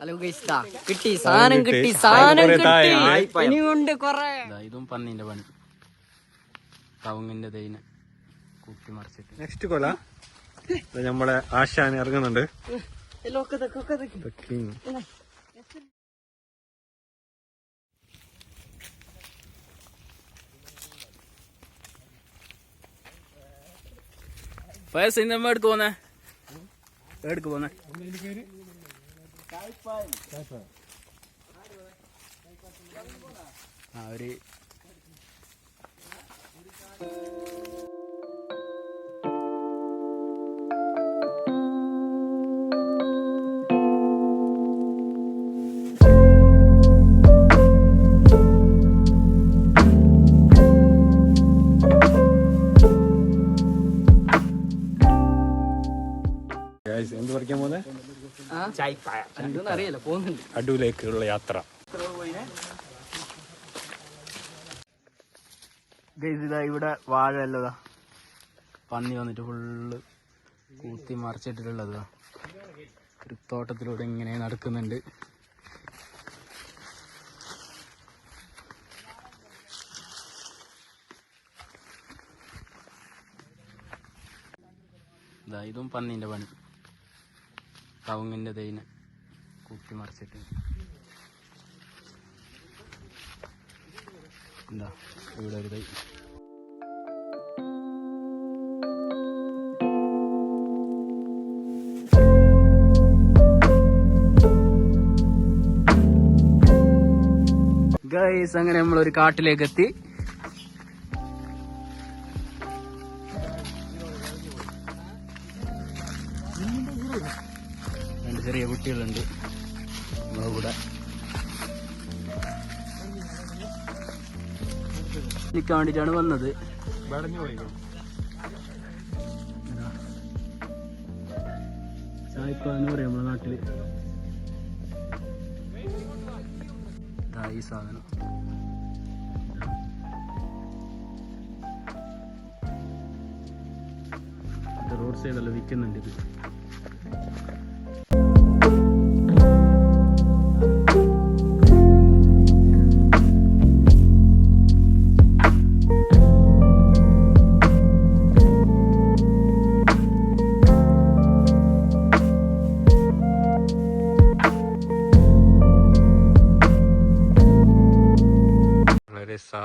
Hello guys ദാ കിട്ടി സാധനം കിട്ടി. സാധനം കിട്ടി. താഴെ. കൊണ്ട് കൊറേ. ഇതും പന്നിന്റെ പണി. കവുങ്ങിന്റെ തേയിന. കുത്തി മറിച്ചിട്ട്. നെക്സ്റ്റ് കൊല നമ്മളെ ആശാൻ ഇറങ്ങുന്നുണ്ട്. ലോക്കത്തൊക്കെ സിനിമ എടുക്ക് പോന്നെ. എടുക്ക് പോന്നെ. ആ ഒരു എന്ത് പറിക്കാൻ പോലെ എന്തെന്ന് അറിയില്ല പോകുന്നുണ്ട്. അടൂലേക്കുള്ള യാത്ര. ഇതാ ഇവിടെ വാഴ അല്ലതാ. പന്നി വന്നിട്ട് ഫുള്ള് കൂത്തി മറിച്ചിട്ടിട്ടുള്ളതാ. ഒരു തോട്ടത്തിലൂടെ ഇങ്ങനെ നടക്കുന്നുണ്ട്. ഇതാ ഇതും പന്നിന്റെ പണി. കവുങ്ങിന്റെ തേയിന കുത്തി മറിച്ചിട്ട്. എന്താ ഇവിടെ ഒരു തൈ. ഗൈസ് അങ്ങനെ നമ്മൾ ഒരു കാട്ടിലേക്ക് എത്തി കുട്ടികളുണ്ട്. നമ്മളെ കൂടെ. നിൽക്കാൻ വേണ്ടിയിട്ടാണ് വന്നത്. എന്ന് പറയും നമ്മളെ നാട്ടിൽ. ഈ സാധനം. റോഡ് സൈഡല്ല വിൽക്കുന്നുണ്ട് ഇത്.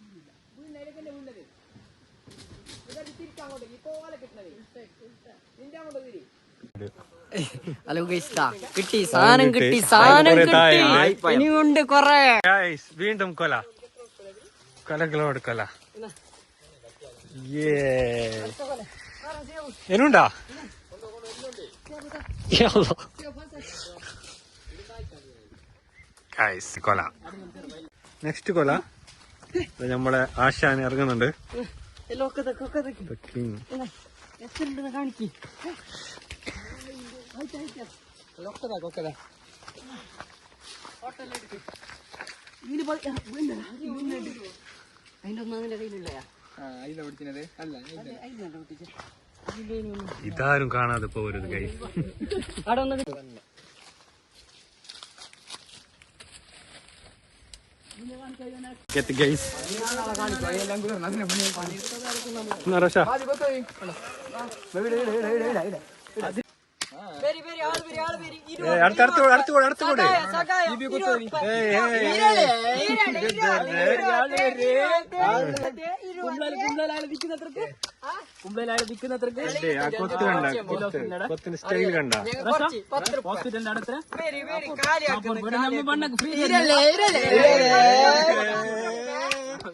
ശ്രദ്ധിക്കണ ഹലോ ഗൈസ് കിട്ടി സാധനം കിട്ടി. സാധനം കിട്ടി. ഇനിയുണ്ട് കൊറേ. വീണ്ടും കൊല. കൊലകളോട് കൊല എന്നുണ്ടാ? കൊല. നെക്സ്റ്റ് കൊല. നമ്മളെ ആശാൻ ഇറങ്ങുന്നുണ്ട്. ഇതാരും കാണാതെ പോകരുത് കൈ അവിടെ Get ഗൈസ് റഷ സ്റ്റൈൽ കണ്ട ഹോസ്പിറ്റലിന്റെ അടുത്ത് വെരി വെരി കാലി അപ്പോൾ ഇവിടെ നമ്മ മണ്ണൊക്കെ ഫ്രീ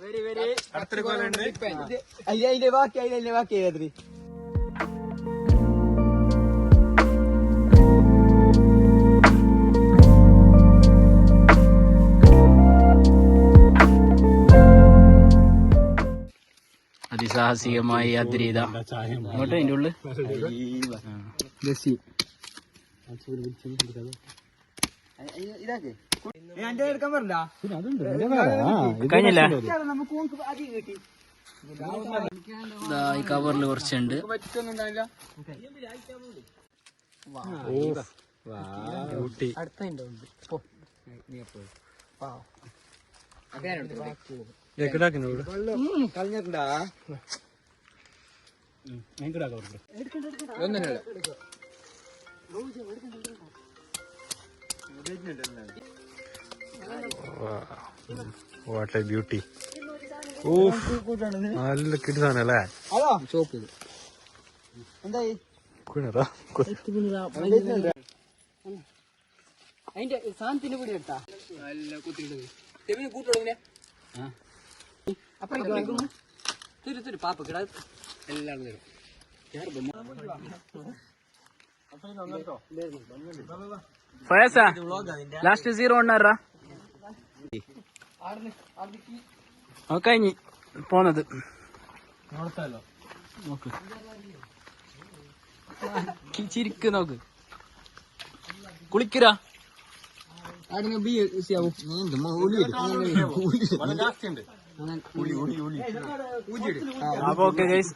വെരി വെരി അടുത്തൊരു കോലുണ്ട് അതിന്റെ ബാക്കി അതിന്റെ ബാക്കി ഏതാ അതിസാഹസികമായി യാത്ര ചെയ്ത അങ്ങോട്ട് അതിന്റെ ഉള്ളിൽ? കഴിഞ്ഞില്ലേ. ഈ കവറിൽ കുറച്ചുണ്ട്. ഊട്ടി. വാട്ട് എ ബ്യൂട്ടി നല്ല കിടുതാണല്ലേ ഹലോ ചോപ്പ് എന്തായി? കുണറാ അതിന്റെ സാധനത്തിന്റെ കൂടി എടുത്താ? അപ്പൊ തിരി തിരി പാപ്പ കിട. എല്ലാം തരും ഫയസ? ലാസ്റ്റ് സീറോ ഉണ്ടാറാ ആ കഴിഞ്ഞ് പോന്നത്. നോക്ക്. ചിരിക്ക് നോക്ക്. കുളിക്കരാ. ആടുന്ന ബി സിയാവും അപ്പൊ ഓക്കെ ഗൈസ്